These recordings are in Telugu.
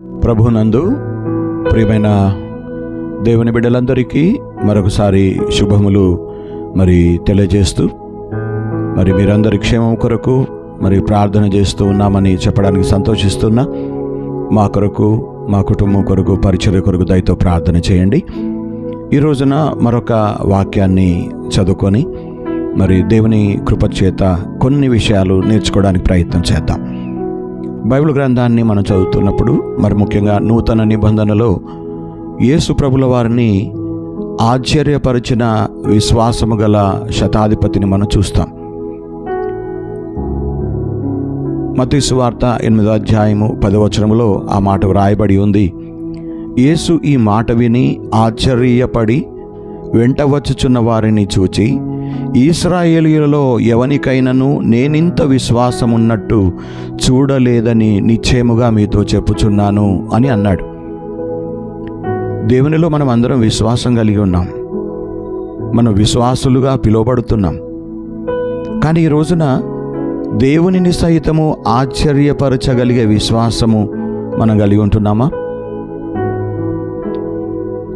ప్రభునందు ప్రియమైన దేవుని బిడ్డలందరికీ మరొకసారి శుభములు మరి తెలియజేస్తూ మరి మీరందరి క్షేమం కొరకు మరి ప్రార్థన చేస్తూ ఉన్నామని చెప్పడానికి సంతోషిస్తున్నా మా కొరకు మా కుటుంబం కొరకు పరిచర్య కొరకు దయతో ప్రార్థన చేయండి. ఈ రోజున మరొక వాక్యాన్ని చదువుకొని మరి దేవుని కృపచేత కొన్ని విషయాలు నేర్చుకోవడానికి ప్రయత్నం చేద్దాం. బైబిల్ గ్రంథాన్ని మనం చదువుతున్నప్పుడు మరి ముఖ్యంగా నూతన నిబంధనలో యేసు ప్రభుల వారిని ఆశ్చర్యపరిచిన విశ్వాసము గల శతాధిపతిని మనం చూస్తాం. మతీసు వార్త ఎనిమిదో అధ్యాయము పదవచనములో ఆ మాట వ్రాయబడి ఉంది. యేసు ఈ మాట విని ఆశ్చర్యపడి వెంట వచ్చుచున్న వారిని చూచి ఇస్రాయేలీలలో ఎవనికైనను నేనింత విశ్వాసమున్నట్టు చూడలేదని నిశ్చయముగా మీతో చెప్పుచున్నాను అని అన్నాడు. దేవునిలో మనం అందరం విశ్వాసం కలిగి ఉన్నాం. మనం విశ్వాసులుగా పిలువబడుతున్నాం. కానీ ఈ రోజున దేవునిని సైతము ఆశ్చర్యపరచగలిగే విశ్వాసము మనం కలిగి ఉంటున్నామా?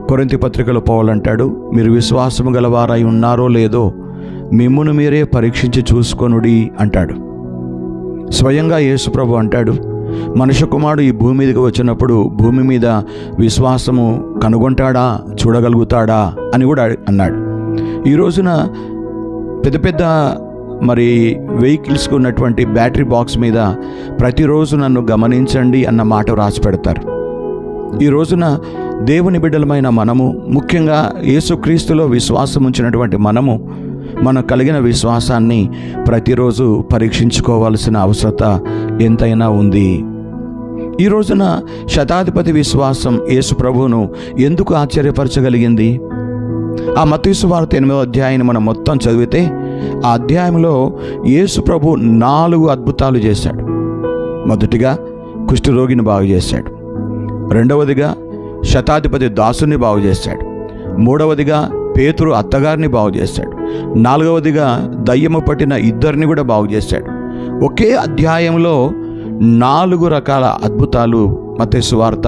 కొరింతి పత్రికలో పోవాలంటాడు మీరు విశ్వాసము గలవారై ఉన్నారో లేదో మిమ్మును మీరే పరీక్షించి చూసుకొనుడి అంటాడు. స్వయంగా యేసుప్రభు అంటాడు మనుష్య కుమారుడు ఈ భూమి మీదకి వచ్చినప్పుడు భూమి మీద విశ్వాసము కనుగొంటాడా చూడగలుగుతాడా? అని కూడా అన్నాడు. ఈ రోజున పెద్ద పెద్ద మరి వెహికల్స్కి ఉన్నటువంటి బ్యాటరీ బాక్స్ మీద ప్రతిరోజు నన్ను గమనించండి అన్న మాట రాసి పెడతారు. ఈ రోజున దేవుని బిడ్డలమైన మనము ముఖ్యంగా యేసుక్రీస్తులో విశ్వాసం ఉంచినటువంటి మనము మనం కలిగిన విశ్వాసాన్ని ప్రతిరోజు పరీక్షించుకోవాల్సిన అవసరత ఎంతైనా ఉంది. ఈ రోజున శతాధిపతి విశ్వాసం యేసు ప్రభువును ఎందుకు ఆశ్చర్యపరచగలిగింది? ఆ మతీసు వార్త ఎనిమిదో అధ్యాయాన్ని మనం మొత్తం చదివితే ఆ అధ్యాయంలో యేసు ప్రభు నాలుగు అద్భుతాలు చేశాడు. మొదటిగా కుష్ఠరోగిని బాగు చేశాడు. రెండవదిగా శతాధిపతి దాసుని బాగు చేశాడు. మూడవదిగా పేతురు అత్తగారిని బాగు చేశాడు నాలుగవదిగా దయ్యము పట్టిన ఇద్దరిని కూడా బాగు చేశాడు ఒకే అధ్యాయంలో నాలుగు రకాల అద్భుతాలు మతేసు వార్త